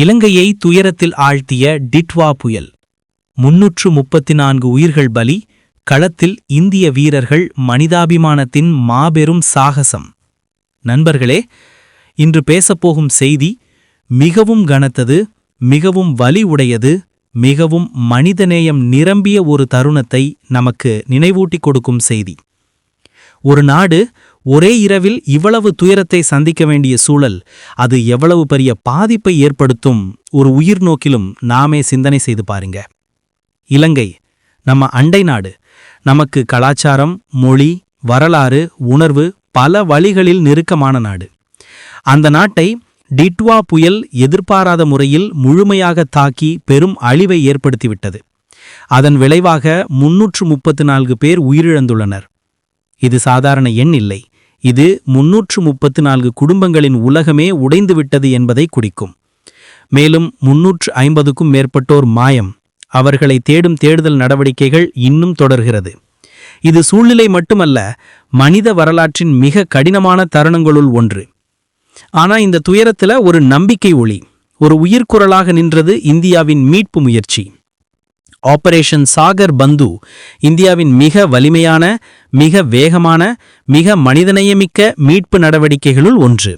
இலங்கையை துயரத்தில் ஆழ்த்திய டிட்வா புயல். முன்னூற்று முப்பத்தி நான்கு உயிர்கள் பலி களத்தில் இந்திய வீரர்கள் மனிதாபிமானத்தின் மாபெரும் சாகசம். நண்பர்களே இன்று பேசப்போகும் செய்தி மிகவும் கனத்தது மிகவும் வலி உடையது மிகவும் மனிதநேயம் நிரம்பிய ஒரு தருணத்தை நமக்கு நினைவூட்டிக் கொடுக்கும் செய்தி. ஒரு நாடு ஒரே இரவில் இவ்வளவு துயரத்தை சந்திக்க வேண்டிய சூழல் அது எவ்வளவு பெரிய பாதிப்பை ஏற்படுத்தும் ஒரு உயிர் நோக்கிலும் நாமே சிந்தனை செய்து பாருங்க. இலங்கை நம்ம அண்டை நாடு நமக்கு கலாச்சாரம் மொழி வரலாறு உணர்வு பல வழிகளில் நெருக்கமான நாடு. அந்த நாட்டை டிட்வா புயல் எதிர்பாராத முறையில் முழுமையாக தாக்கி பெரும் அழிவை ஏற்படுத்திவிட்டது. அதன் விளைவாக முன்னூற்று முப்பத்து நான்கு பேர் உயிரிழந்துள்ளனர். இது சாதாரண எண் இல்லை. இது முன்னூற்று முப்பத்து நான்கு குடும்பங்களின் உலகமே உடைந்துவிட்டது என்பதை குறிக்கும். மேலும் முன்னூற்று ஐம்பதுக்கும் மேற்பட்டோர் மாயம். அவர்களை தேடும் தேடுதல் நடவடிக்கைகள் இன்னும் தொடர்கிறது. இது சூழ்நிலை மட்டுமல்ல மனித வரலாற்றின் மிக கடினமான தருணங்களுள் ஒன்று. ஆனா இந்த துயரத்துல ஒரு நம்பிக்கை ஒளி ஒரு உயிர்க்குரலாக நின்றது இந்தியாவின் மீட்பு முயற்சி. ஆபரேஷன் சாகர் பந்து இந்தியாவின் மிக வலிமையான மிக வேகமான மிக மனிதநேயமிக்க மீட்பு நடவடிக்கைகளுள் ஒன்று.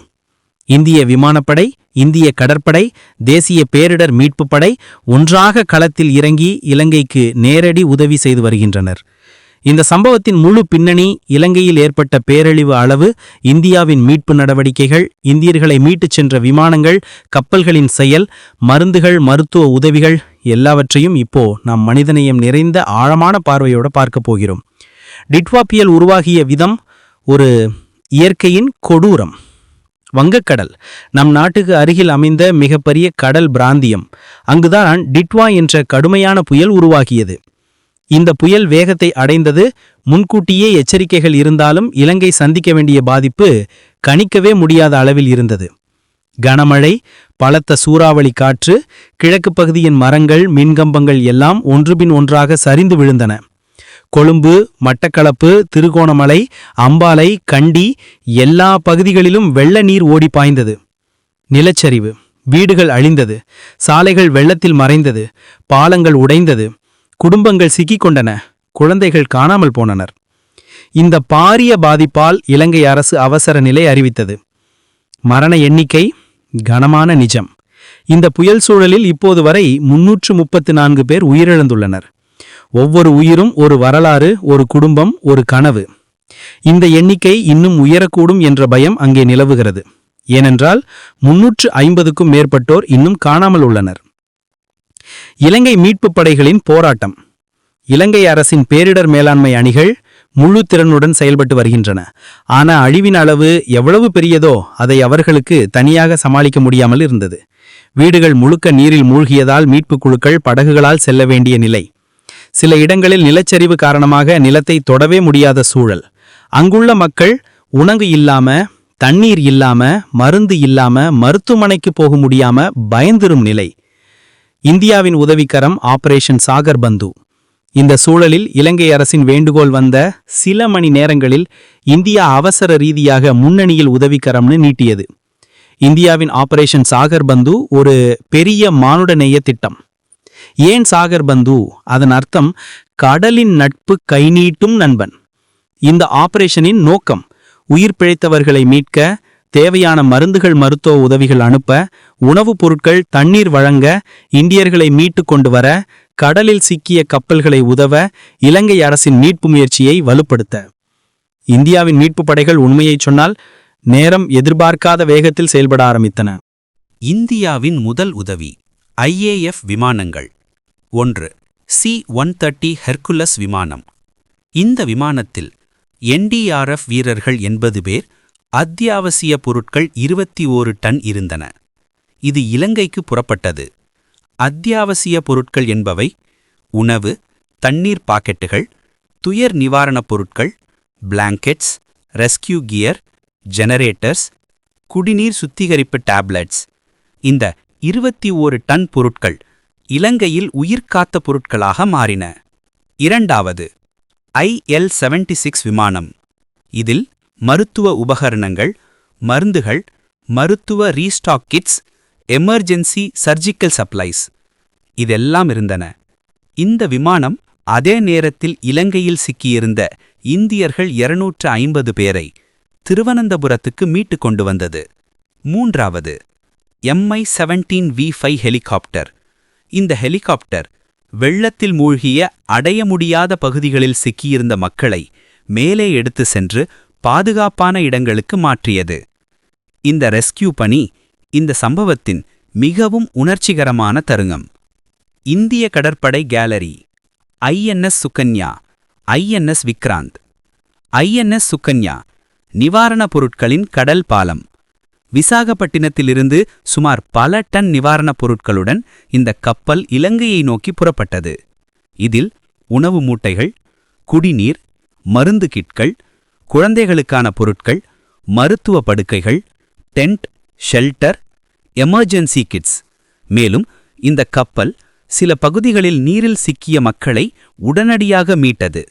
இந்திய விமானப்படை இந்திய கடற்படை தேசிய பேரிடர் மீட்புப் படை ஒன்றாக களத்தில் இறங்கி இலங்கைக்கு நேரடி உதவி செய்து வருகின்றனர். இந்த சம்பவத்தின் முழு பின்னணி இலங்கையில் ஏற்பட்ட பேரழிவு அளவு இந்தியாவின் மீட்பு நடவடிக்கைகள் இந்தியர்களை மீட்டுச் சென்ற விமானங்கள் கப்பல்களின் செயல் மருந்துகள் மருத்துவ உதவிகள் எல்லாவற்றையும் இப்போ நாம் மனிதநேயம் நிறைந்த ஆழமான பார்வையோடு பார்க்க போகிறோம். டிட்வா புயல் உருவாகிய விதம் ஒரு இயற்கையின் கொடூரம். வங்கக்கடல் நம் நாட்டுக்கு அருகில் அமைந்த மிகப்பெரிய கடல் பிராந்தியம். அங்குதான் டிட்வா என்ற கடுமையான புயல் உருவாகியது. இந்த புயல் வேகத்தை அடைந்தது முன்கூட்டியே எச்சரிக்கைகள் இருந்தாலும் இலங்கை சந்திக்க வேண்டிய பாதிப்பு கணிக்கவே முடியாத அளவில் இருந்தது. கனமழை பலத்த சூறாவளி காற்று கிழக்கு பகுதியின் மரங்கள் மின்கம்பங்கள் எல்லாம் ஒன்றுபின் ஒன்றாக சரிந்து விழுந்தன. கொழும்பு மட்டக்களப்பு திருகோணமலை அம்பாலை கண்டி எல்லா பகுதிகளிலும் வெள்ள நீர் ஓடி பாய்ந்தது. நிலச்சரிவு வீடுகள் அழிந்தது சாலைகள் வெள்ளத்தில் மறைந்தது பாலங்கள் உடைந்தது குடும்பங்கள் சிக்கிக்கொண்டன. குழந்தைகள் காணாமல் போனனர். இந்த பாரிய பாதிப்பால் இலங்கை அரசு அவசர நிலை அறிவித்தது. மரண எண்ணிக்கை கனமான நிஜம். இந்த புயல் சூழலில் இப்போது வரை முன்னூற்று முப்பத்து நான்கு பேர் உயிரிழந்துள்ளனர். ஒவ்வொரு உயிரும் ஒரு வரலாறு ஒரு குடும்பம் ஒரு கனவு. இந்த எண்ணிக்கை இன்னும் உயரக்கூடும் என்ற பயம் அங்கே நிலவுகிறது. ஏனென்றால் முன்னூற்று ஐம்பதுக்கும் மேற்பட்டோர் இன்னும் காணாமல் உள்ளனர். இலங்கை மீட்புப் படைகளின் போராட்டம். இலங்கை அரசின் பேரிடர் மேலாண்மை அணிகள் முழு திறனுடன் செயல்பட்டு வருகின்றன. ஆனா அழிவின் அளவு எவ்வளவு பெரியதோ அதை அவர்களுக்கு தனியாக சமாளிக்க முடியாமல் இருந்தது. வீடுகள் முழுக்க நீரில் மூழ்கியதால் மீட்புக் குழுக்கள் படகுகளால் செல்ல வேண்டிய நிலை. சில இடங்களில் நிலச்சரிவு காரணமாக நிலத்தை தொடவே முடியாத சூழல். அங்குள்ள மக்கள் உணவு இல்லாம தண்ணீர் இல்லாம மருந்து இல்லாம மருத்துவமனைக்கு போக முடியாம பயந்திரும் நிலை. இந்தியாவின் உதவிக்கரம் ஆபரேஷன் சாகர் பந்து. இந்த சூழலில் இலங்கை அரசின் வேண்டுகோள் வந்த சில மணி நேரங்களில் இந்தியா அவசர ரீதியாக முன்னணியில் உதவிக்கரம்னு நீட்டியது. இந்தியாவின் ஆபரேஷன் சாகர் பந்து ஒரு பெரிய மானுடநேய திட்டம். ஏன் சாகர் பந்து? அதன் அர்த்தம் கடலின் நட்பு கைநீட்டும் நண்பன். இந்த ஆபரேஷனின் நோக்கம் உயிர் பிழைத்தவர்களை மீட்க தேவையான மருந்துகள் மருத்துவ உதவிகள் அனுப்ப உணவுப் பொருட்கள் தண்ணீர் வழங்க இந்தியர்களை மீட்டு கொண்டு வர கடலில் சிக்கிய கப்பல்களை உதவ இலங்கை அரசின் மீட்பு முயற்சியை வலுப்படுத்த. இந்தியாவின் மீட்பு படைகள் உண்மையை சொன்னால் நேரம் எதிர்பார்க்காத வேகத்தில் செயல்பட ஆரம்பித்தன. இந்தியாவின் முதல் உதவி ஐஏஎஃப் விமானங்கள். ஒன்று சி ஒன் தேர்ட்டி ஹெர்குலஸ் விமானம். இந்த விமானத்தில் என்டிஆர்எஃப் வீரர்கள் எண்பது பேர் அத்தியாவசிய பொருட்கள் இருபத்தி ஓரு டன் இருந்தன. இது இலங்கைக்கு புறப்பட்டது. அத்தியாவசிய பொருட்கள் என்பவை உணவு தண்ணீர் பாக்கெட்டுகள் துயர் நிவாரணப் பொருட்கள் பிளாங்கெட்ஸ் ரெஸ்கியூ கியர் ஜெனரேட்டர்ஸ் குடிநீர் சுத்திகரிப்பு டேப்லெட்ஸ் இந்த இருபத்தி ஓரு டன் பொருட்கள் இலங்கையில் உயிர்காத்த பொருட்களாக மாறின. இரண்டாவது ஐஎல் செவன்டி சிக்ஸ் விமானம். இதில் மருத்துவ உபகரணங்கள் மருந்துகள் மருத்துவ restock kits emergency surgical supplies. இதெல்லாம் இருந்தன. இந்த விமானம் அதே நேரத்தில் இலங்கையில் சிக்கியிருந்த இந்தியர்கள் 250 ஐம்பது பேரை திருவனந்தபுரத்துக்கு மீட்டுக் கொண்டு வந்தது. மூன்றாவது Mi seventeen V five helicopter. இந்த ஹெலிகாப்டர் வெள்ளத்தில் மூழ்கிய அடைய முடியாத பகுதிகளில் சிக்கியிருந்த மக்களை மேலே எடுத்து சென்று பாதுகாப்பான இடங்களுக்கு மாற்றியது. இந்த ரெஸ்கியூ பணி இந்த சம்பவத்தின் மிகவும் உணர்ச்சிகரமான தருணம். இந்திய கடற்படை gallery INS Sukanya INS Vikrant. INS Sukanya நிவாரணப் பொருட்களின் கடல் பாலம். விசாகப்பட்டினத்திலிருந்து சுமார் பல டன் நிவாரணப் பொருட்களுடன் இந்த கப்பல் இலங்கையை நோக்கி புறப்பட்டது. இதில் உணவு மூட்டைகள் குடிநீர் மருந்து கிட்கள் குழந்தைகளுக்கான பொருட்கள் மருத்துவ படுக்கைகள் டென்ட் ஷெல்டர் எமர்ஜென்சி கிட்ஸ். மேலும் இந்த கப்பல் சில பகுதிகளில் நீரில் சிக்கிய மக்களை உடனடியாக மீட்டது.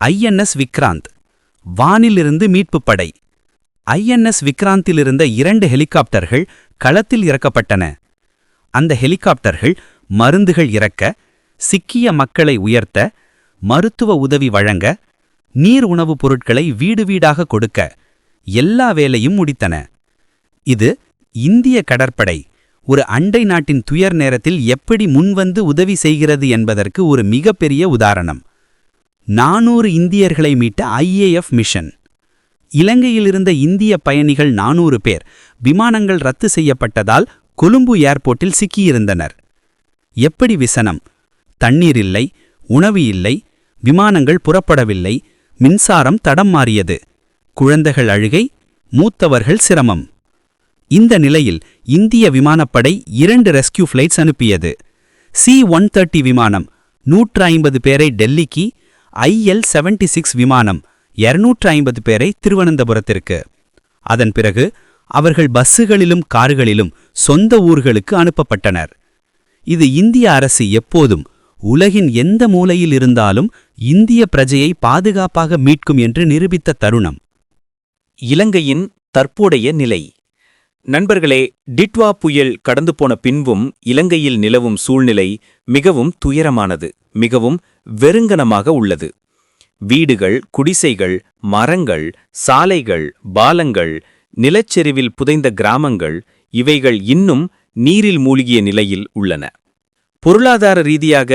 ஐஎன்எஸ் விக்ராந்த் வானிலிருந்து மீட்பு படை. ஐஎன்எஸ் விக்ராந்திலிருந்த இரண்டு ஹெலிகாப்டர்கள் களத்தில் இறக்கப்பட்டன. அந்த ஹெலிகாப்டர்கள் மருந்துகள் இறக்க சிக்கிய மக்களை உயர்த்த மருத்துவ உதவி வழங்க நீர் உணவுப் பொருட்களை வீடு வீடாக கொடுக்க எல்லா வேலையும் முடித்தன. இது இந்திய கடற்படை ஒரு அண்டை நாட்டின் துயர் நேரத்தில் எப்படி முன்வந்து உதவி செய்கிறது என்பதற்கு ஒரு மிகப்பெரிய உதாரணம். நானூறு இந்தியர்களை மீட்ட ஐஏஎஃப் மிஷன். இலங்கையிலிருந்த இந்திய பயணிகள் நானூறு பேர் விமானங்கள் ரத்து செய்யப்பட்டதால் கொழும்பு ஏர்போர்ட்டில் சிக்கியிருந்தனர். எப்படி விசனம்? தண்ணீர் இல்லை உணவு இல்லை விமானங்கள் புறப்படவில்லை மின்சாரம் தடம் மாறியது. குழந்தைகள் அழுகை மூத்தவர்கள் சிரமம். இந்த நிலையில் இந்திய விமானப்படை இரண்டு ரெஸ்கியூ ஃப்ளைட்ஸ் அனுப்பியது. சி ஒன் தேர்ட்டி விமானம் நூற்று ஐம்பது பேரை டெல்லிக்கு ஐஎல் செவன்டி சிக்ஸ் விமானம் 250 ஐம்பது பேரை திருவனந்தபுரத்திற்கு. அதன் பிறகு அவர்கள் பஸ்ஸுகளிலும் கார்களிலும் சொந்த ஊர்களுக்கு அனுப்பப்பட்டனர். இது இந்திய அரசு எப்போதும் உலகின் எந்த மூலையில் இருந்தாலும் இந்திய பிரஜையை பாதுகாப்பாக மீட்கும் என்று நிரூபித்த தருணம். இலங்கையின் தற்போதைய நிலை. நண்பர்களே டிட்வா புயல் கடந்து போன பின்பும் இலங்கையில் நிலவும் சூழ்நிலை மிகவும் துயரமானது மிகவும் வெறுங்கனமாக உள்ளது. வீடுகள் குடிசைகள் மரங்கள் சாலைகள் பாலங்கள் நிலச்சரிவில் புதைந்த கிராமங்கள் இவைகள் இன்னும் நீரில் மூழ்கிய நிலையில் உள்ளன. பொருளாதார ரீதியாக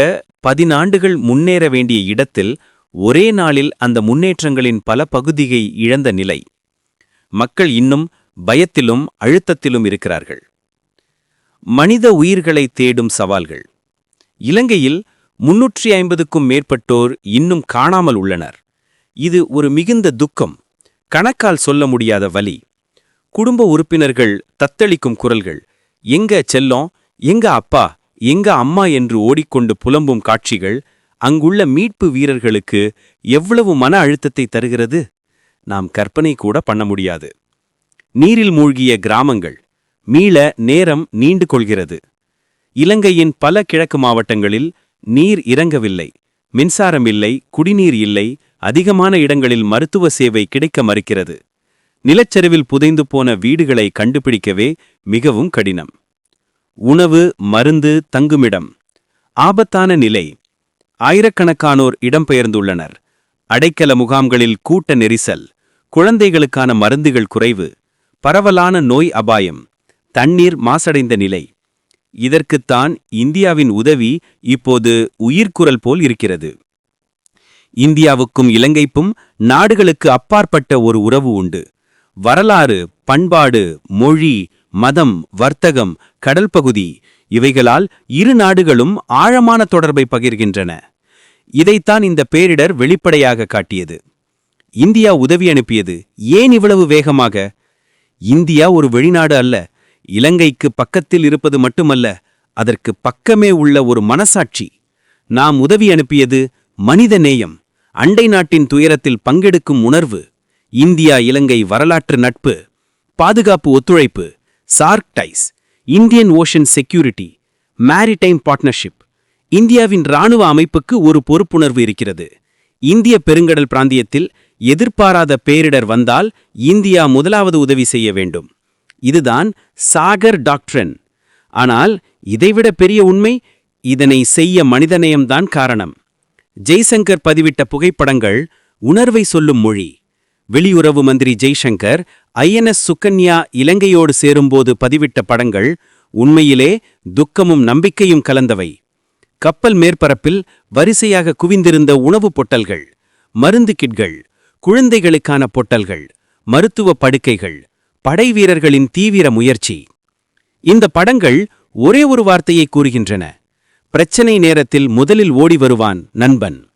பதினாண்டுகள் முன்னேற வேண்டிய இடத்தில் ஒரே நாளில் அந்த முன்னேற்றங்களின் பல பகுதியை இழந்த நிலை. மக்கள் இன்னும் பயத்திலும் அழுத்தத்திலும் இருக்கிறார்கள். மனித உயிர்களை தேடும் சவால்கள். இலங்கையில் முன்னூற்றி ஐம்பதுக்கும் மேற்பட்டோர் இன்னும் காணாமல் உள்ளனர். இது ஒரு மிகுந்த துக்கம் கணக்கால் சொல்ல முடியாத வலி. குடும்ப உறுப்பினர்கள் தத்தளிக்கும் குரல்கள் எங்க செல்லம்? எங்க அப்பா? எங்க அம்மா என்று ஓடிக்கொண்டு புலம்பும் காட்சிகள் அங்குள்ள மீட்பு வீரர்களுக்கு எவ்வளவு மன அழுத்தத்தை தருகிறது? நாம் கற்பனை கூட பண்ண முடியாது. நீரில் மூழ்கிய கிராமங்கள் மீள நேரம் நீண்டு கொள்கிறது. இலங்கையின் பல கிழக்கு மாவட்டங்களில் நீர் இறங்கவில்லை. மின்சாரம் இல்லை குடிநீர் இல்லை அதிகமான இடங்களில் மருத்துவ சேவை கிடைக்க மறுக்கிறது. நிலச்சரிவில் புதைந்து போன வீடுகளை கண்டுபிடிக்கவே மிகவும் கடினம். உணவு மருந்து தங்குமிடம். ஆபத்தான நிலை. ஆயிரக்கணக்கானோர் இடம்பெயர்ந்துள்ளனர். அடைக்கல முகாம்களில் கூட்ட நெரிசல். குழந்தைகளுக்கான மருந்துகள் குறைவு. பரவலான நோய் அபாயம். தண்ணீர் மாசடைந்த நிலை. இதற்குத்தான் இந்தியாவின் உதவி இப்போது உயிர்க்குரல் போல் இருக்கிறது. இந்தியாவுக்கும் இலங்கைக்கும் நாடுகளுக்கு அப்பாற்பட்ட ஒரு உறவு உண்டு. வரலாறு பண்பாடு மொழி மதம் வர்த்தகம் கடல் பகுதி இவைகளால் இரு நாடுகளும் ஆழமான தொடர்பை பகிர்கின்றன. இதைத்தான் இந்த பேரிடர் வெளிப்படையாக காட்டியது. இந்தியா உதவி அனுப்பியது ஏன் இவ்வளவு வேகமாக? இந்தியா ஒரு வெளிநாடு அல்ல இலங்கைக்கு பக்கத்தில் இருப்பது மட்டுமல்ல அதற்கு பக்கமே உள்ள ஒரு மனசாட்சி. நாம் உதவி அனுப்பியது மனித நேயம் அண்டை நாட்டின் துயரத்தில் பங்கெடுக்கும் உணர்வு இந்தியா இலங்கை வரலாற்று நட்பு பாதுகாப்பு ஒத்துழைப்பு SAARC ties Indian Ocean security maritime partnership இந்தியாவின் இராணுவ அமைப்புக்கு ஒரு பொறுப்புணர்வு இருக்கிறது. இந்திய பெருங்கடல் பிராந்தியத்தில் எதிர்பாராத பேரிடர் வந்தால் இந்தியா முதலாவது உதவி செய்ய வேண்டும். இதுதான் சாகர் டாக்ட்ரன். ஆனால் இதைவிட பெரிய உண்மை இதனை செய்ய மனிதநேயம்தான் காரணம். ஜெய்சங்கர் பதிவிட்ட புகைப்படங்கள் உணர்வை சொல்லும் மொழி. வெளியுறவு மந்திரி ஜெய்சங்கர் ஐஎன்எஸ் சுகன்யா இலங்கையோடு சேரும்போது பதிவிட்ட படங்கள் உண்மையிலே துக்கமும் நம்பிக்கையும் கலந்தவை. கப்பல் மேற்பரப்பில் வரிசையாக குவிந்திருந்த உணவுப் பொட்டல்கள் மருந்து கிட்கள் குழந்தைகளுக்கான பொட்டல்கள் மருத்துவ படுக்கைகள் படை வீரர்களின் தீவிர முயற்சி. இந்த படங்கள் ஒரே ஒரு வார்த்தையை கூறுகின்றன. பிரச்சனை நேரத்தில் முதலில் ஓடி வருவான் நண்பன்.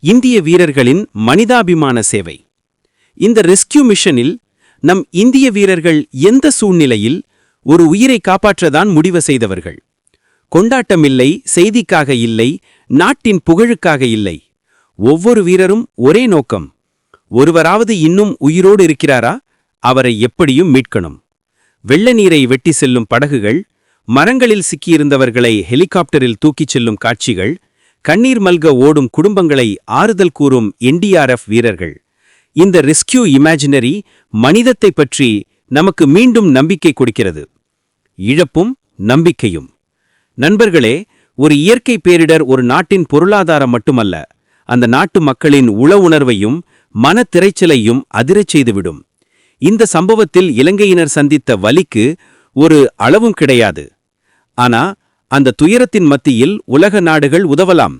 இந்திய வீரர்களின் மனிதாபிமான சேவை. இந்த ரெஸ்கியூ மிஷனில் நம் இந்திய வீரர்கள் எந்த சூழ்நிலையில் ஒரு உயிரை காப்பாற்றதான் முடிவு செய்தவர்கள்? கொண்டாட்டமில்லை செய்திக்காக இல்லை நாட்டின் புகழுக்காக இல்லை. ஒவ்வொரு வீரரும் ஒரே நோக்கம். ஒருவராவது இன்னும் உயிரோடு இருக்கிறாரா? அவரை எப்படியும் மீட்கணும். வெள்ள நீரை வெட்டி செல்லும் படகுகள் மரங்களில் சிக்கியிருந்தவர்களை ஹெலிகாப்டரில் தூக்கிச் செல்லும் காட்சிகள் கண்ணீர் மல்க ஓடும் குடும்பங்களை ஆறுதல் கூறும் என்டிஆர்எஃப் வீரர்கள். இந்த ரெஸ்கியூ இமேஜினரி மனிதத்தை பற்றி நமக்கு மீண்டும் நம்பிக்கை கொடுக்கிறது. இழப்பும் நம்பிக்கையும். நண்பர்களே ஒரு இயற்கை பேரிடர் ஒரு நாட்டின் பொருளாதாரம் மட்டுமல்ல அந்த நாட்டு மக்களின் உள உணர்வையும் மனத்திரைச்சலையும் அதிரச் செய்துவிடும். இந்த சம்பவத்தில் இலங்கையினர் சந்தித்த வலிக்கு ஒரு அளவும் கிடையாது. ஆனா அந்த துயரத்தின் மத்தியில் உலக நாடுகள் உதவலாம்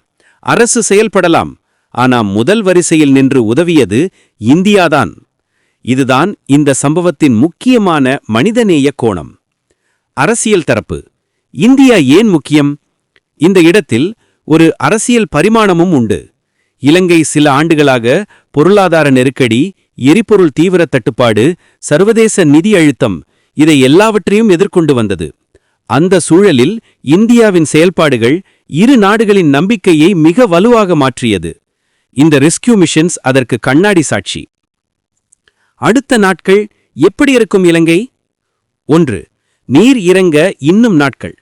அரசு செயல்படலாம் ஆனா முதல் வரிசையில் நின்று உதவியது இந்தியாதான். இதுதான் இந்த சம்பவத்தின் முக்கியமான மனிதநேய கோணம். அரசியல் தரப்பு. இந்தியா ஏன் முக்கியம்? இந்த இடத்தில் ஒரு அரசியல் பரிமாணமும் உண்டு. இலங்கை சில ஆண்டுகளாக பொருளாதார நெருக்கடி எரிபொருள் தீவிர தட்டுப்பாடு சர்வதேச நிதி அழுத்தம் இதை எல்லாவற்றையும் எதிர்கொண்டு வந்தது. அந்த சூழலில் இந்தியாவின் செயல்பாடுகள் இரு நாடுகளின் நம்பிக்கையை மிக வலுவாக மாற்றியது. இந்த ரெஸ்கியூ மிஷன்ஸ் அதற்கு கண்ணாடி சாட்சி. அடுத்த நாட்கள் எப்படி இருக்கும் இலங்கை? ஒன்று நீர் இறங்க இன்னும் நாட்கள்.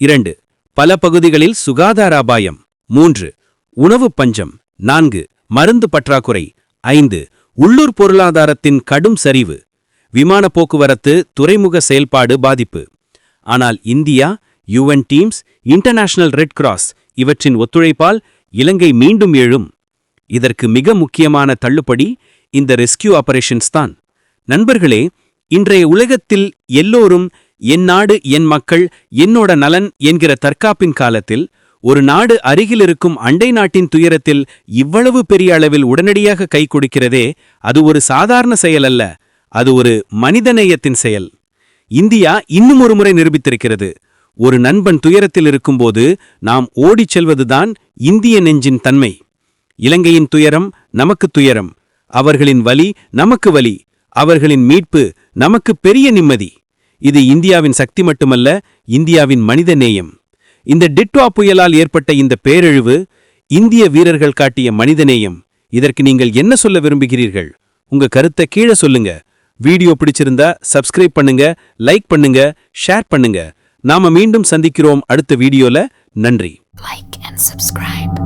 இரண்டு பல பகுதிகளில் சுகாதார அபாயம். மூன்று உணவு பஞ்சம். நான்கு மருந்து பற்றாக்குறை. ஐந்து உள்ளூர் பொருளாதாரத்தின் கடும் சரிவு. விமான போக்குவரத்து துறைமுக செயல்பாடு பாதிப்பு. ஆனால் India UN teams international red cross இவற்றின் ஒத்துழைப்பால் இலங்கை மீண்டும் எழும். இதற்கு மிக முக்கியமான தள்ளுபடி இந்த ரெஸ்கியூ ஆபரேஷன்ஸ் தான். நண்பர்களே இன்றைய உலகத்தில் எல்லோரும் என் நாடு என் மக்கள் என்னோட நலன் என்கிற தற்காப்பின் காலத்தில் ஒரு நாடு அருகில் இருக்கும் அண்டை நாட்டின் துயரத்தில் இவ்வளவு பெரிய அளவில் உடனடியாக கை கொடுக்கிறதே அது ஒரு சாதாரண செயல் அல்ல அது ஒரு மனிதநேயத்தின் செயல். இந்தியா இன்னும் ஒரு முறை நிரூபித்திருக்கிறது. ஒரு நண்பன் துயரத்தில் இருக்கும்போது நாம் ஓடிச் செல்வதுதான் இந்திய நெஞ்சின் தன்மை. இலங்கையின் துயரம் நமக்கு துயரம். அவர்களின் வலி நமக்கு வலி. அவர்களின் மீட்பு நமக்கு பெரிய நிம்மதி. இது இந்தியாவின் சக்தி மட்டுமல்ல இந்தியாவின் மனித நேயம். இந்த டிட்வா புயலால் ஏற்பட்ட இந்த பேரழிவு இந்திய வீரர்கள் காட்டிய மனிதநேயம் இதற்கு நீங்கள் என்ன சொல்ல விரும்புகிறீர்கள்? உங்க கருத்தை கீழே சொல்லுங்க. வீடியோ பிடிச்சிருந்தா சப்ஸ்கிரைப் பண்ணுங்க லைக் பண்ணுங்க ஷேர் பண்ணுங்க. நாம மீண்டும் சந்திக்கிறோம் அடுத்த வீடியோல. நன்றி. Like and subscribe